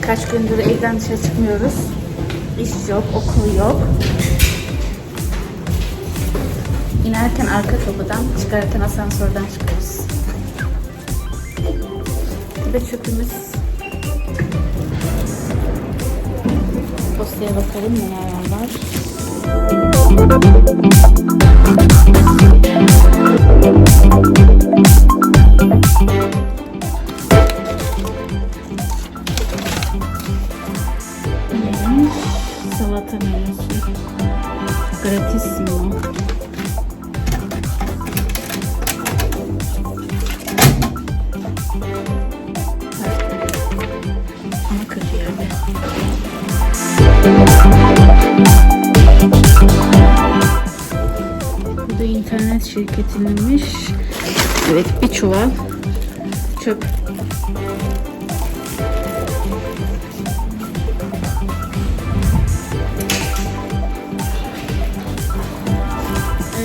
Kaç gündür evden dışarı çıkmıyoruz. İş yok, okul yok. İnerken arka kapıdan, çıkarken asansörden çıkıyoruz. Bir de çöpümüz. Postaya bakalım neler var. Salata menüsü. Gratissimo. Ama internet şirketinmiş. Evet bir çuval çöp.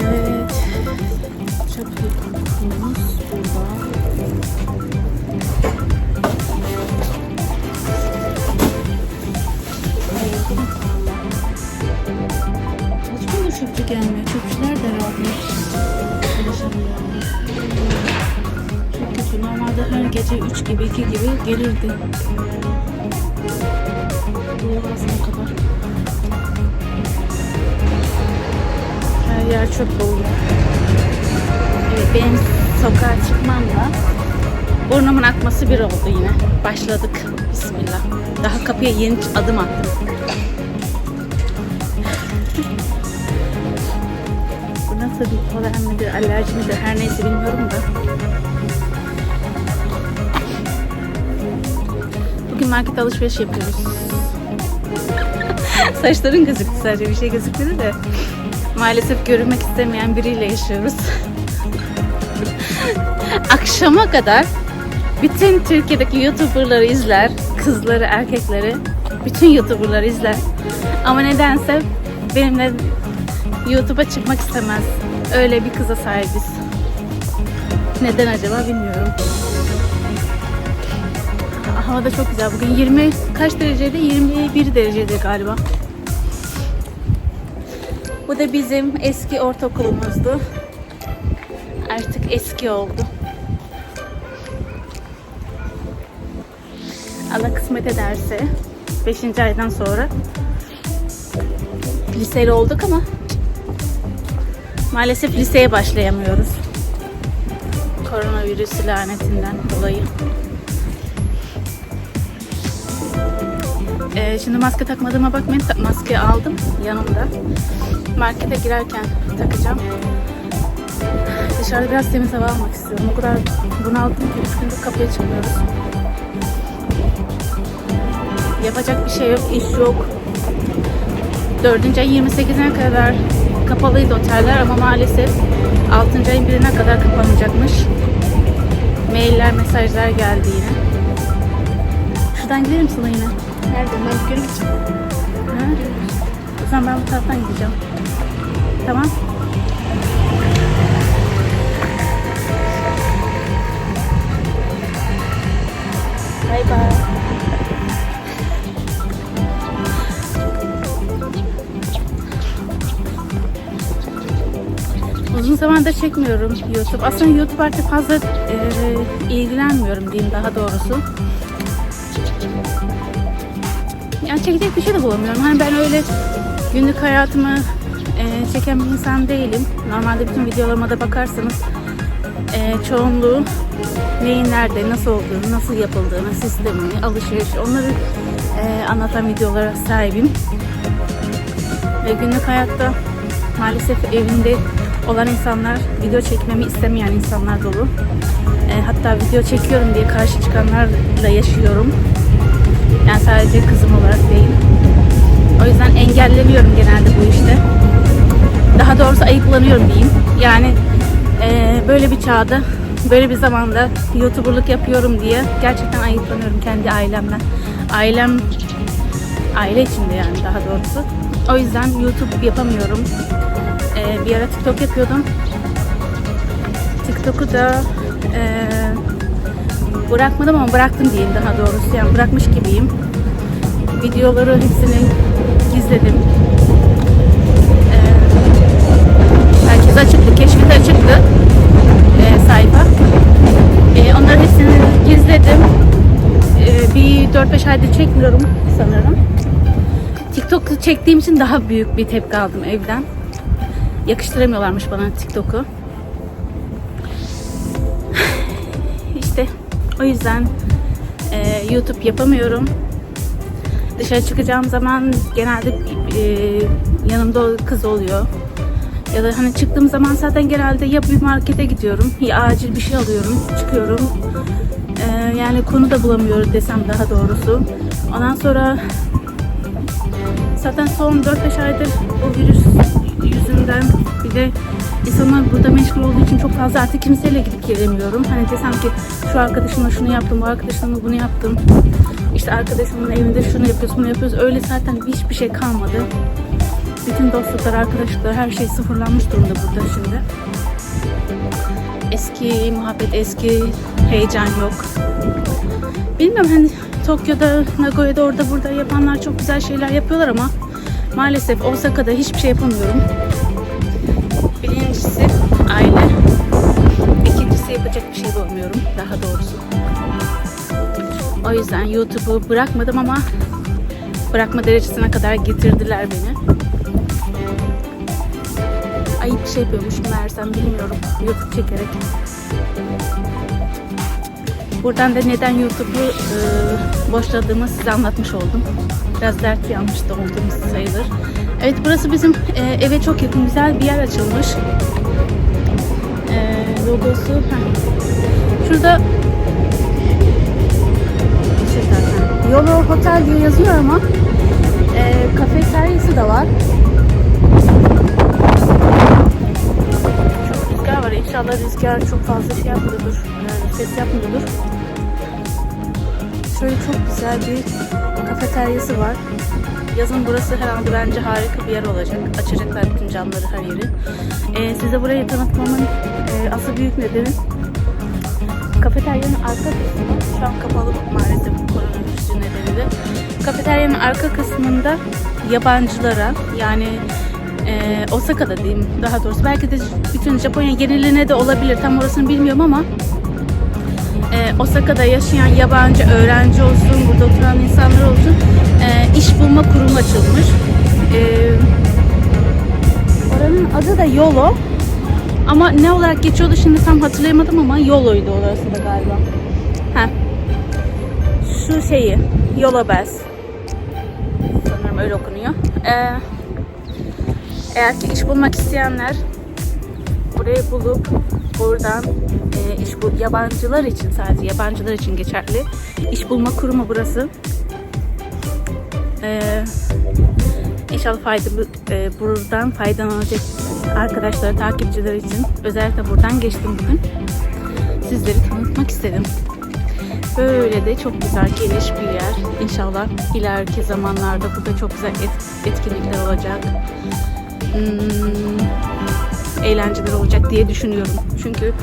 Evet. Çöp çöpçü gelmiyor? Çöpçüler de rahatmış. Normalde her gece 3 gibi 2 gibi gelirdi. Bulamazsana kadar. Her yer çöp dolu. Evet benim sokağa çıkmamla burnumun akması bir oldu yine. Başladık. Bismillah. Daha kapıya yeni adım attım. Nasıl bir polen midir, alerji midir her neyse bilmiyorum da. Bugün market alışveriş yapıyoruz. Saçların gözüktü sadece bir şey gözükmedi de. Maalesef görünmek istemeyen biriyle yaşıyoruz. Akşama kadar bütün Türkiye'deki YouTuber'ları izler. Kızları, erkekleri. Bütün YouTuber'ları izler. Ama nedense benimle YouTube'a çıkmak istemez. Öyle bir kıza sahibiz. Neden acaba bilmiyorum. Hava da çok güzel. Bugün 20 kaç dereceydi? 21 dereceydi galiba. Bu da bizim eski ortaokulumuzdu. Artık eski oldu. Allah kısmet ederse 5. aydan sonra liseli olduk ama maalesef liseye başlayamıyoruz. Koronavirüsü lanetinden dolayı. Ee, şimdi maske takmadığıma bakmayın. Maske aldım yanımda. Markete girerken takacağım. Dışarıda biraz temiz hava almak istiyorum. O kadar bunaldım ki 3 gündür kapıya çıkmıyoruz. Yapacak bir şey yok, iş yok. 4. ayın 28'ine kadar kapalıydı oteller ama maalesef 6. ayın 1'ine kadar kapanacakmış. Mailler, mesajlar geldi yine. Şuradan gidelim misin yine? Nerede? Ben. Ha? O zaman ben bu taraftan gideceğim. Tamam. Bay bay. Uzun zamandır çekmiyorum YouTube. Aslında YouTube artık fazla e, ilgilenmiyorum diyeyim daha doğrusu. Yani çekecek bir şey de bulamıyorum. Hani ben öyle günlük hayatımı e, çeken bir insan değilim. Normalde bütün videolarıma da bakarsanız e, çoğunluğu neyin nerede, nasıl olduğunu, nasıl yapıldığını, sistemini, alışveriş onları e, anlatan videolara sahibim. Ve günlük hayatta maalesef evinde olan insanlar, video çekmemi istemeyen insanlar dolu. E, hatta video çekiyorum diye karşı çıkanlarla yaşıyorum. Yani sadece kızım olarak değil. O yüzden engelleniyorum genelde bu işte. Daha doğrusu ayıplanıyorum diyeyim. Yani eee, böyle bir çağda, böyle bir zamanda YouTuber'lık yapıyorum diye gerçekten ayıplanıyorum kendi ailemden. Ailem, aile içinde yani daha doğrusu. O yüzden YouTube yapamıyorum. Eee, bir ara TikTok yapıyordum. TikTok TikTok'u da eee, bırakmadım ama bıraktım diyeyim daha doğrusu. Yani bırakmış gibiyim. Videoları hepsini gizledim. Eee herkes açıktı, keşfete açıktı eee, sayfa. Eee, onların hepsini gizledim. Eee, bir 4-5 aydır çekmiyorum sanırım. TikTok çektiğim için daha büyük bir tepki aldım evden. Yakıştıramıyorlarmış bana TikTok'u. O yüzden e, YouTube yapamıyorum. Dışarı çıkacağım zaman genelde e, yanımda kız oluyor. Ya da hani çıktığım zaman zaten genelde ya bir markete gidiyorum ya acil bir şey alıyorum, çıkıyorum. E, yani konu da bulamıyorum desem daha doğrusu. Ondan sonra zaten son 4-5 aydır bu virüs yüzünden bir de insanlar burada meşgul olduğu için çok fazla artık kimseyle gidip gelemiyorum. Hani desem ki şu arkadaşımla şunu yaptım, bu arkadaşımla bunu yaptım. İşte arkadaşımın evinde şunu yapıyoruz, bunu yapıyoruz. Öyle zaten hiçbir şey kalmadı. Bütün dostluklar, arkadaşlıklar, her şey sıfırlanmış durumda burada şimdi. Eski muhabbet, eski heyecan yok. Bilmiyorum hani Tokyo'da, Nagoya'da orada burada yapanlar çok güzel şeyler yapıyorlar ama maalesef Osaka'da hiçbir şey yapamıyorum. Yapacak bir şey bulamıyorum daha doğrusu. O yüzden YouTube'u bırakmadım ama bırakma derecesine kadar getirdiler beni. Ayıp bir şey yapıyormuşum meğersem bilmiyorum YouTube çekerek. Buradan da neden YouTube'u e, boşladığımı size anlatmış oldum. Biraz dert yanmış da olduğumuz sayılır. Evet burası bizim e, eve çok yakın güzel bir yer açılmış. E, logosu. heh. Şurada Yolo Hotel diye yazıyor ama e, kafeteryası da var. Çok rüzgar var. İnşallah rüzgar çok fazla şey yapmıyordur. Yani ses yapmıyordur. Şöyle çok güzel bir kafeteryası var. Yazın burası herhalde bence harika bir yer olacak. Açacaklar bütün camları her yeri. Ee, size burayı tanıtmamın e, asıl büyük nedeni kafeteryanın arka kısmı şu an kapalı maalesef koronavirüsü nedeniyle. Kafeteryanın arka kısmında yabancılara yani e, Osaka'da diyeyim daha doğrusu belki de bütün Japonya geneline de olabilir tam orasını bilmiyorum ama e, Osaka'da yaşayan yabancı öğrenci olsun, burada oturan insanlar olsun e, iş bulma kurumu açılmış. E, oranın adı da Yolo. Ama ne olarak geçiyordu şimdi tam hatırlayamadım ama Yolo'ydu orası da galiba. Heh. Şu şeyi, Yolo Bus. Sanırım öyle okunuyor. E, eğer ki iş bulmak isteyenler burayı bulup buradan e, iş bu yabancılar için sadece yabancılar için geçerli iş bulma kurumu burası. E, inşallah fayda e, buradan faydalanacak arkadaşlar, takipçiler için özellikle buradan geçtim bugün. Sizleri tanıtmak istedim. Böyle de çok güzel geniş bir yer. İnşallah ileriki zamanlarda burada çok güzel et- etkinlikler olacak. Hmm, eğlenceler olacak diye düşünüyorum. Çünkü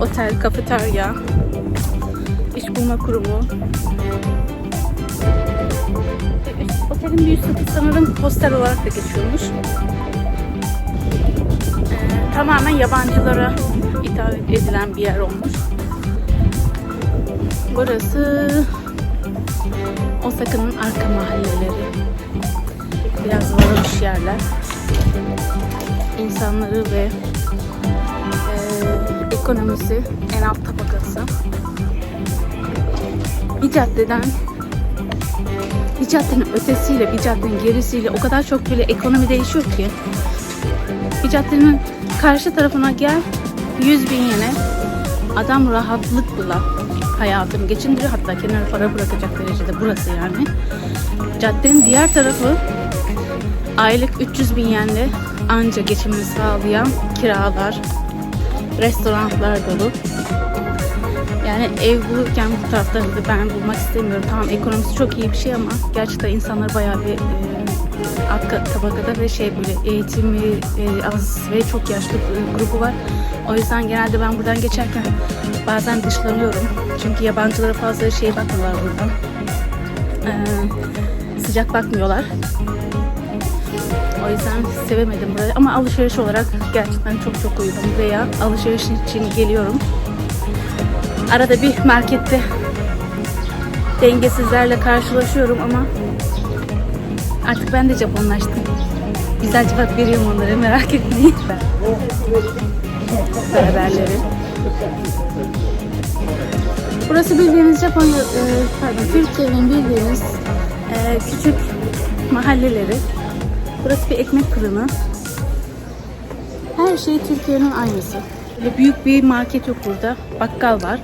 otel, kafeterya, iş bulma kurumu. Otelin bir üst katı sanırım hostel olarak da geçiyormuş. Ee, tamamen yabancılara hitap edilen bir yer olmuş. Burası Osaka'nın arka mahalleleri. Biraz varılmış yerler insanları ve e, ekonomisi en alt tabakası. Bir caddeden bir caddenin ötesiyle bir caddenin gerisiyle o kadar çok böyle ekonomi değişiyor ki bir caddenin karşı tarafına gel 100 bin yene adam rahatlıkla hayatını geçindiriyor hatta kenara para bırakacak derecede burası yani. Caddenin diğer tarafı aylık 300 bin yenle anca geçimini sağlayan kiralar, restoranlar dolu. Yani ev bulurken bu tarafta ben bulmak istemiyorum. Tamam ekonomisi çok iyi bir şey ama gerçekten insanlar bayağı bir e, alt tabakada ve şey böyle eğitimi e, az ve çok yaşlı grubu var. O yüzden genelde ben buradan geçerken bazen dışlanıyorum. Çünkü yabancılara fazla şey bakmıyorlar buradan. Ee, sıcak bakmıyorlar. O yüzden sevemedim burayı. Ama alışveriş olarak gerçekten çok çok uygun. Veya alışveriş için geliyorum. Arada bir markette dengesizlerle karşılaşıyorum ama artık ben de Japonlaştım. Güzel cevap veriyorum onlara merak etmeyin. Berberleri. Burası bildiğiniz Japonya, e, pardon Türkiye'nin bildiğiniz e, küçük mahalleleri. Burası bir ekmek fırını. Her şey Türkiye'nin aynısı. Böyle büyük bir market yok burada. Bakkal var.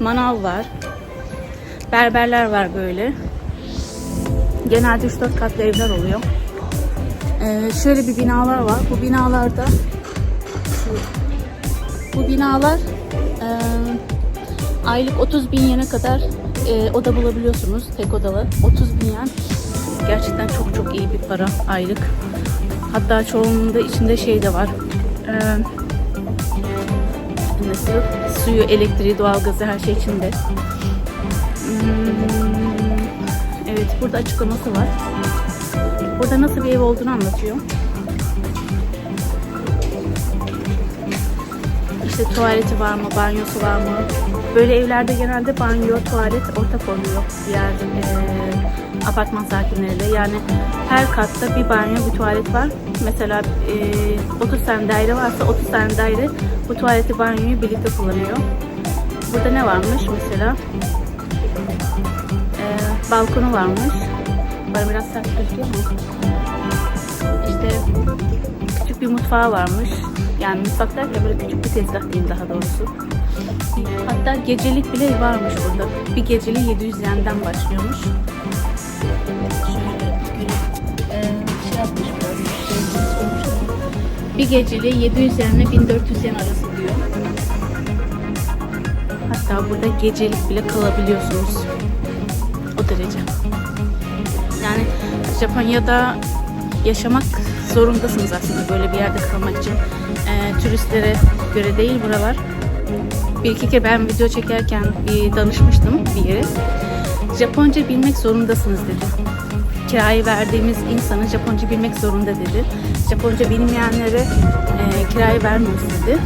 Manav var. Berberler var böyle. Genelde 3-4 katlı evler oluyor. Ee, şöyle bir binalar var. Bu binalarda bu binalar e, aylık 30 bin yene kadar e, oda bulabiliyorsunuz. Tek odalı. 30 bin yen gerçekten çok çok iyi bir para aylık. Hatta çoğunluğunda içinde şey de var. E, nasıl? Suyu, elektriği, doğalgazı her şey içinde. Hmm, evet burada açıklaması var. Burada nasıl bir ev olduğunu anlatıyor. İşte tuvaleti var mı, banyosu var mı? Böyle evlerde genelde banyo, tuvalet ortak oluyor diğer eee, apartman sakinleriyle. Yani her katta bir banyo, bir tuvalet var. Mesela eee 30 tane daire varsa 30 tane daire bu tuvaleti, banyoyu birlikte kullanıyor. Burada ne varmış mesela? Eee, balkonu varmış. Bana biraz sert gözüküyor mu? İşte küçük bir mutfağı varmış. Yani mutfak derken böyle küçük bir tezgah diyeyim daha doğrusu. Hatta gecelik bile varmış burada. Bir geceliği 700 yenden başlıyormuş. Ee, şey yapmış biraz. Bir geceliği 700 yenle 1400 yen arası diyor. Hatta burada gecelik bile kalabiliyorsunuz. O derece. Yani Japonya'da yaşamak zorundasınız aslında böyle bir yerde kalmak için. Ee, turistlere göre değil buralar. Bir iki kere ben video çekerken bir danışmıştım bir yere. Japonca bilmek zorundasınız dedi. Kirayı verdiğimiz insanın Japonca bilmek zorunda dedi. Japonca bilmeyenlere e, kirayı vermiyoruz dedi.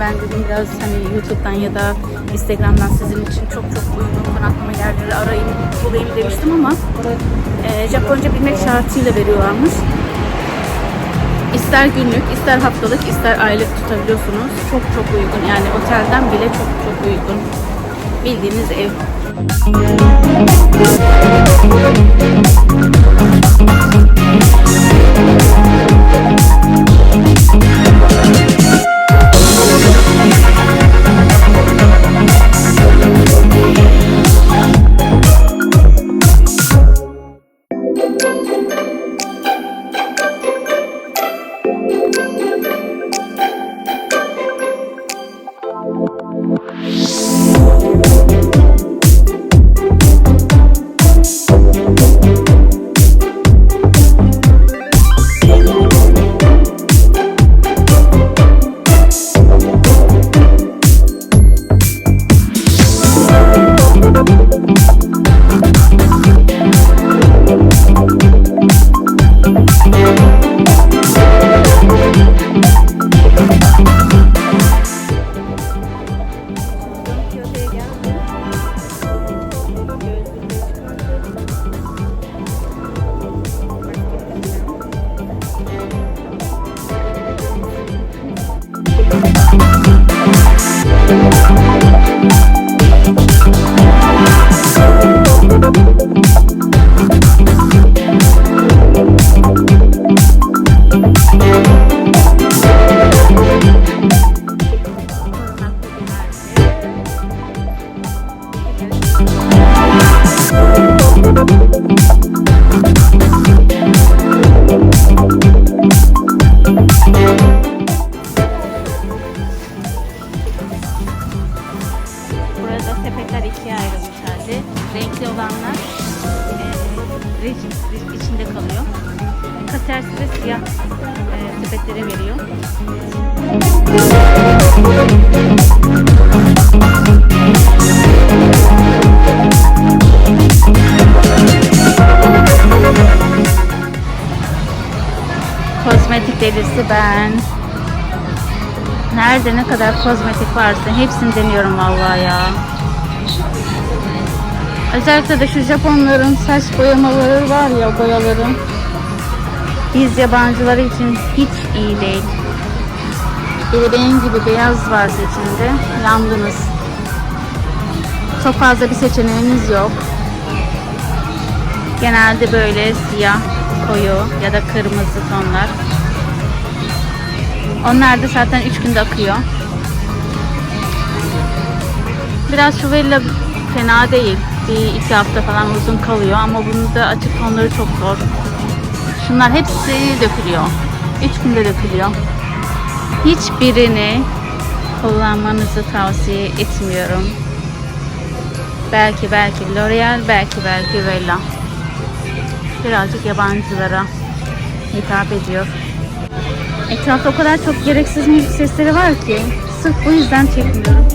Ben dedim biraz hani YouTube'dan ya da Instagram'dan sizin için çok çok uygun konaklama yerleri arayın bulayım demiştim ama e, Japonca bilmek şartıyla veriyorlarmış. İster günlük, ister haftalık, ister aylık tutabiliyorsunuz. Çok çok uygun. Yani otelden bile çok çok uygun. Bildiğiniz ev. Thank you. Nerede ne kadar kozmetik varsa hepsini deniyorum vallahi ya. Özellikle de şu Japonların saç boyamaları var ya boyaları. Biz yabancıları için hiç iyi değil. Bir de benim gibi beyaz varsa içinde yandınız. Çok fazla bir seçeneğiniz yok. Genelde böyle siyah, koyu ya da kırmızı tonlar. Onlar da zaten 3 günde akıyor. Biraz şu villa fena değil. Bir iki hafta falan uzun kalıyor ama bunun da açık tonları çok zor. Şunlar hepsi dökülüyor. 3 günde dökülüyor. Hiçbirini kullanmanızı tavsiye etmiyorum. Belki belki L'Oreal, belki belki Vella. Birazcık yabancılara hitap ediyor. Etrafta o kadar çok gereksiz müzik sesleri var ki sırf bu yüzden çekmiyorum.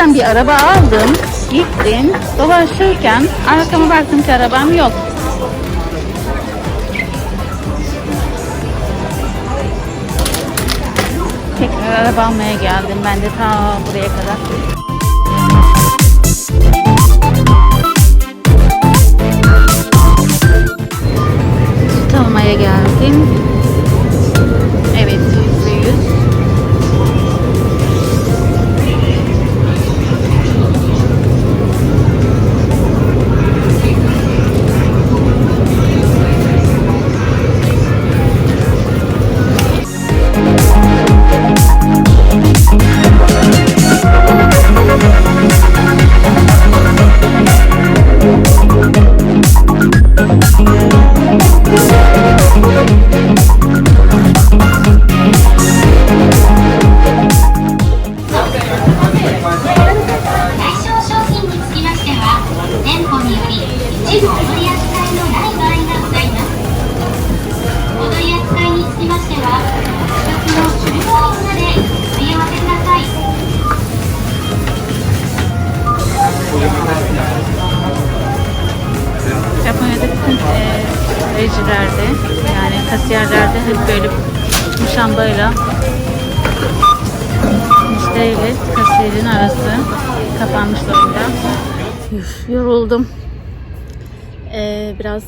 Buradan bir araba aldım. Gittim. Dolaşırken arkama baktım ki arabam yok. Tekrar araba almaya geldim. Ben de ta buraya kadar. Süt almaya geldim. Hep böyle muşambayla müşteriyle kasiyerin arası kapanmış durumda. Üf, yoruldum. E, biraz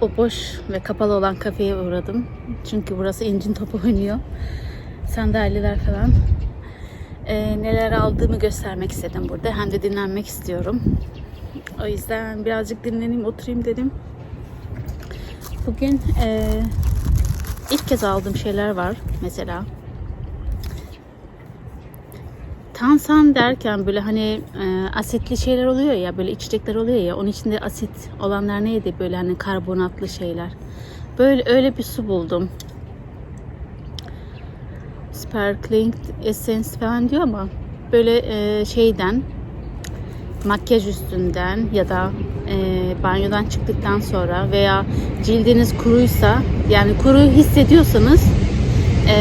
o boş ve kapalı olan kafeye uğradım. Çünkü burası incin topu oynuyor. Sandalyeler falan. E, neler aldığımı göstermek istedim burada. Hem de dinlenmek istiyorum. O yüzden birazcık dinleneyim, oturayım dedim. Bugün eee, ilk kez aldığım şeyler var mesela. Tansan derken böyle hani eee, asitli şeyler oluyor ya, böyle içecekler oluyor ya, onun içinde asit olanlar neydi böyle hani karbonatlı şeyler. Böyle öyle bir su buldum. Sparkling Essence falan diyor ama böyle eee, şeyden makyaj üstünden ya da e, banyodan çıktıktan sonra veya cildiniz kuruysa yani kuru hissediyorsanız e,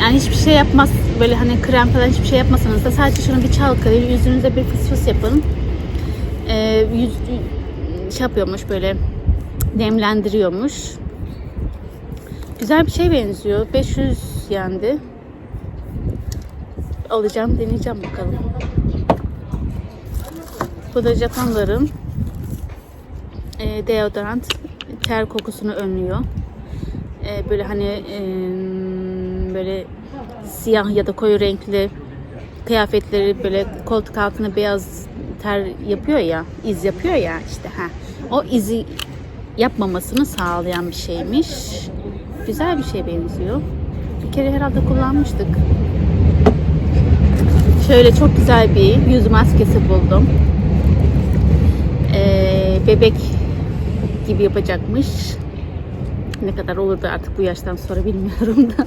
yani hiçbir şey yapmaz. Böyle hani krem falan hiçbir şey yapmasanız da sadece şunu bir çalkalayın yüzünüze bir fıs fıs yapın. E, yüz şey yapıyormuş böyle nemlendiriyormuş. Güzel bir şey benziyor. 500 yendi. Alacağım deneyeceğim bakalım. Bu da Japonların e, deodorant ter kokusunu önlüyor. Ee, böyle hani e, böyle siyah ya da koyu renkli kıyafetleri böyle koltuk altına beyaz ter yapıyor ya, iz yapıyor ya işte ha. O izi yapmamasını sağlayan bir şeymiş. Güzel bir şey benziyor. Bir kere herhalde kullanmıştık. Şöyle çok güzel bir yüz maskesi buldum. Ee, bebek gibi yapacakmış. Ne kadar olurdu artık bu yaştan sonra bilmiyorum da.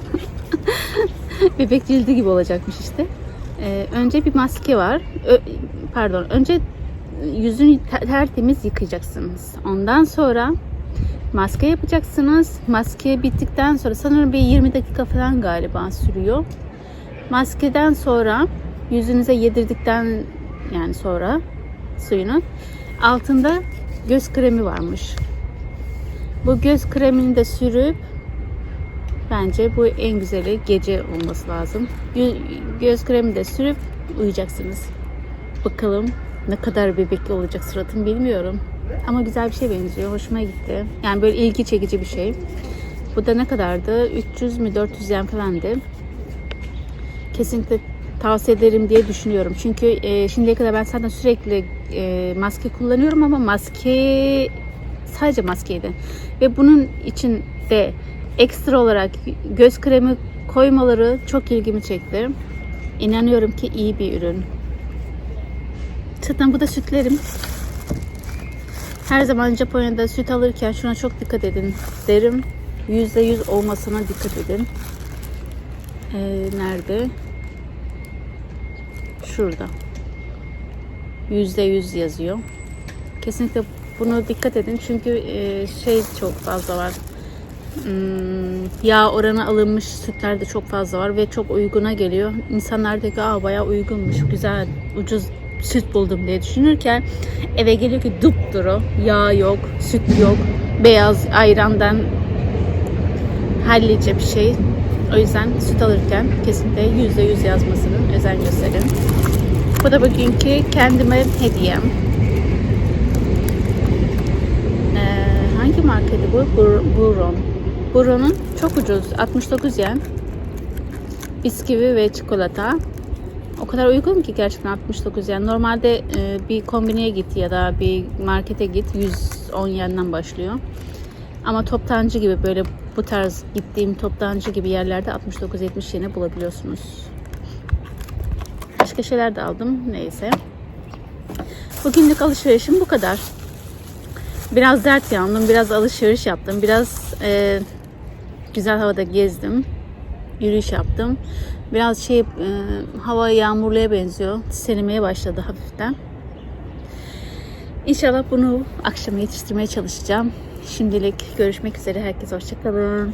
bebek cildi gibi olacakmış işte. Ee, önce bir maske var. Ö- pardon, önce yüzünü ter- tertemiz yıkayacaksınız. Ondan sonra maske yapacaksınız. Maske bittikten sonra sanırım bir 20 dakika falan galiba sürüyor. Maskeden sonra yüzünüze yedirdikten yani sonra suyunu altında göz kremi varmış. Bu göz kremini de sürüp bence bu en güzeli gece olması lazım. Gö- göz kremi de sürüp uyuyacaksınız. Bakalım ne kadar bebekli olacak suratım bilmiyorum. Ama güzel bir şey benziyor. Hoşuma gitti. Yani böyle ilgi çekici bir şey. Bu da ne kadardı? 300 mü 400 yen falandı. Kesinlikle tavsiye ederim diye düşünüyorum. Çünkü e, şimdiye kadar ben zaten sürekli e, maske kullanıyorum ama maske sadece maskeydi. Ve bunun için de ekstra olarak göz kremi koymaları çok ilgimi çekti. İnanıyorum ki iyi bir ürün. Zaten bu da sütlerim. Her zaman Japonya'da süt alırken şuna çok dikkat edin derim. %100 olmasına dikkat edin. Ee, nerede? Şurada. %100 yazıyor. Kesinlikle bunu dikkat edin çünkü e, şey çok fazla var. Hmm, yağ oranı alınmış sütler de çok fazla var ve çok uyguna geliyor. İnsanlar da ki Aa, uygunmuş, güzel, ucuz süt buldum diye düşünürken eve geliyor ki dupduru, yağ yok, süt yok, beyaz ayrandan hallice bir şey. O yüzden süt alırken kesinlikle %100 yazmasını özen gösterin. Bu da bugünkü kendime hediyem. Ee, markaydı bu? Bur- Buron. Buron'un çok ucuz. 69 yen. Bisküvi ve çikolata. O kadar uygun ki gerçekten 69 yen. Normalde e, bir kombineye git ya da bir markete git 110 yenden başlıyor. Ama toptancı gibi böyle bu tarz gittiğim toptancı gibi yerlerde 69-70 yene bulabiliyorsunuz. Başka şeyler de aldım. Neyse. Bugünlük alışverişim bu kadar. Biraz dert yandım. Biraz alışveriş yaptım. Biraz e, güzel havada gezdim. Yürüyüş yaptım. Biraz şey e, hava yağmurluya benziyor. Serinmeye başladı hafiften. İnşallah bunu akşama yetiştirmeye çalışacağım. Şimdilik görüşmek üzere. Herkese hoşçakalın.